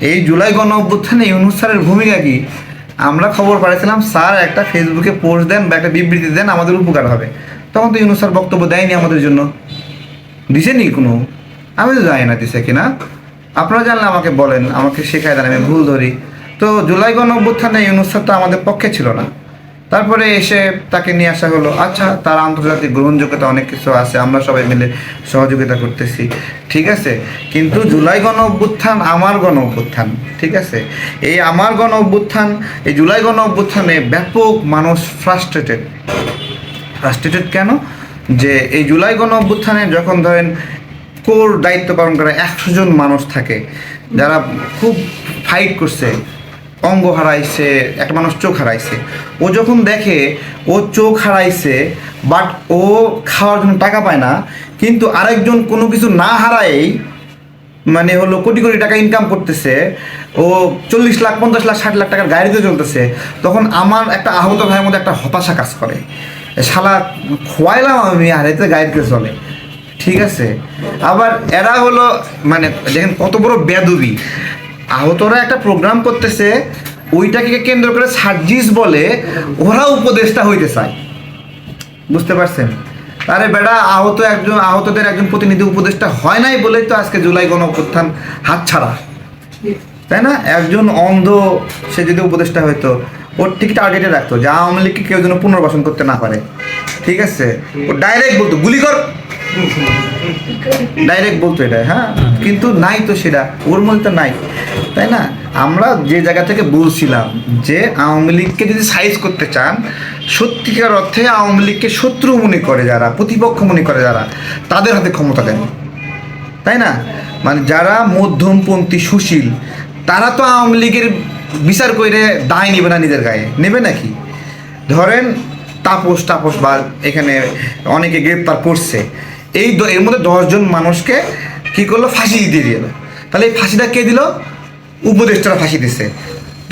এই জুলাই গণ অভ্যুত্থানে ইউনুস ভূমিকা কি? আমরা খবর পাঠিয়েছিলাম স্যার একটা ফেসবুকে পোস্ট দেন বা একটা বিবৃতি দেন, আমাদের উপকার হবে। তখন তো ইউনুসার বক্তব্য দেয়নি আমাদের জন্য। দিছেনি কোনো? আমি তো জানি না দিছে কিনা। আপনারা জানলে আমাকে বলেন, আমাকে শেখায় দেন, আমি ভুল ধরি। তো জুলাই গণ অভ্যুত্থানে ইউনুস তো আমাদের পক্ষে ছিল না। তারপরে এসে তাকে নিয়ে আসা হলো। আচ্ছা তার আন্তর্জাতিক গ্রহণযোগ্যতা অনেক কিছু আছে, আমরা সবাই মিলে সহযোগিতা করতেছি, ঠিক আছে? কিন্তু জুলাই গণ অভ্যুত্থান আমার গণ অভ্যুত্থান, ঠিক আছে? এই আমার গণ অভ্যুত্থান, এই জুলাই গণ অভ্যুত্থানে ব্যাপক মানুষ ফ্রাস্ট্রেটেড ফ্রাস্ট্রেটেড কেন? যে এই জুলাই গণ অভ্যুত্থানে যখন ধরেন কোর দায়িত্ব পালন করে একশো জন মানুষ থাকে, যারা খুব ফাইট করছে অঙ্গ হারাইছে, একটা মানুষ চোখ হারাইছে। ও যখন দেখে, ও চোখ হারাইছে বাট ও খাওয়ার জন্য টাকা পায় না, কিন্তু আরেকজন কোনো কিছু না হারাই মানে হলো কোটি কোটি টাকা ইনকাম করতেছে, ও চল্লিশ লাখ, পঞ্চাশ লাখ, ষাট লাখ টাকার গাড়িতে চলতেছে, তখন আমার একটা আহত ভাইয়ের মধ্যে একটা হতাশা কাজ করে। শালা খোয়াইলাম আমি, আর এতে গাড়িতে চলে। ঠিক আছে? আবার এরা হলো মানে দেখেন কত বড় বেদবি আহতরা একটা প্রোগ্রাম করতেছে, ওইটাকে কেন্দ্র করে সার্জিস বলে ওরা উপদেষ্টা হইতে চায়। বুঝতে পারছেন? আরে বেড়া আহত একজন আহতদের একজন প্রতিনিধি উপদেষ্টা হয় নাই বলেই তো আজকে জুলাই গণ অভ্যুত্থান হাতছাড়া। তাই না? একজন অন্ধ, সে যদি উপদেষ্টা হইতো, ওর ঠিক টার্গেটে রাখতো যে আওয়ামী লীগকে কেউ যেন পুনর্বাসন করতে না পারে। ঠিক আছে? ও ডাইরেক্ট বলতো, গুলি কর! ডাইরেক্ট বলতো এটা হ্যাঁ? কিন্তু নাই তো সেটা, ওর মধ্যে নাই। তাই না? আমরা যে জায়গা থেকে বলছিলাম যে আওয়ামী লীগকে যদি সাইজ করতে চান, সত্যিকার অর্থে আওয়ামী লীগকে শত্রু মনে করে যারা, প্রতিপক্ষ মনে করে যারা, তাদের হাতে ক্ষমতা দেন। তাই না? মানে যারা মধ্যমপন্থী, সুশীল, তারা তো আওয়ামী লীগের বিচার করে দায় নেবে না নিজের গায়ে। নেবে নাকি? ধরেন তাপস তাপস বা এখানে অনেকে গ্রেপ্তার করছে। এই এর মধ্যে দশজন মানুষকে কি করল? ফাঁসি দিয়ে দিল। তাহলে এই ফাঁসিটা কে দিল? উপদেষ্টারা ফাঁসি দিছে।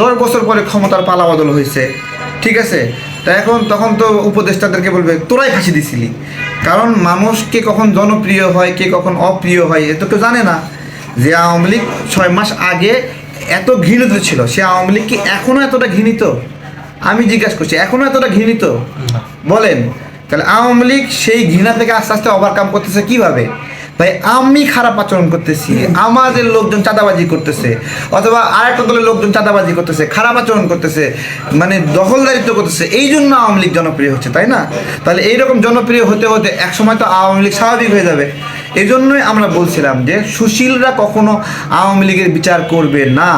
দশ বছর পরে ক্ষমতার পালা বদল হয়েছে। ঠিক আছে? তা এখন তখন তো উপদেষ্টাদেরকে বলবে তোরাই ফাঁসি দিছিলি। কারণ মানুষকে কখন জনপ্রিয় হয় কে কখন অপ্রিয় হয় এ তো কেউ জানে না। যে আওয়ামী লীগ ছয় মাস আগে এত ঘৃণিত ছিল সে আওয়ামী লীগ কি এখনও এতটা ঘৃণিত? আমি জিজ্ঞাসা করছি এখনও এতটা ঘৃণিত? বলেন। তাহলে আওয়ামী লীগ সেই ঘৃণা থেকে আস্তে আস্তে ওভারকাম করতেছে কীভাবে? ভাই, আমি খারাপ আচরণ করতেছি, আমাদের লোকজন চাঁদাবাজি করতেছে, অথবা আরেকটা দলের লোকজন চাঁদাবাজি করতেছে, খারাপ আচরণ করতেছে মানে দখলদারিত্ব করতেছে, এই জন্য আওয়ামী লীগ জনপ্রিয় হচ্ছে, তাই না? তাহলে এইরকম জনপ্রিয় হতে হতে একসময় তো আওয়ামী লীগ স্বাভাবিক হয়ে যাবে। এই জন্যই আমরা বলছিলাম যে সুশীলরা কখনো আওয়ামী লীগের বিচার করবে না,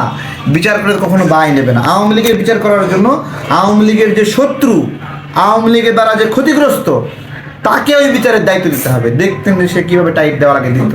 বিচার করে কখনো বাই নেবে না। আওয়ামী লীগের বিচার করার জন্য আওয়ামী লীগের যে শত্রু আওয়ামী লীগের দ্বারা যে ক্ষতিগ্রস্ত, তাকে ওই বিচারের দায়িত্ব দিতে হবে। দেখতেন সে কীভাবে টাইট দেওয়ার আগে দিত।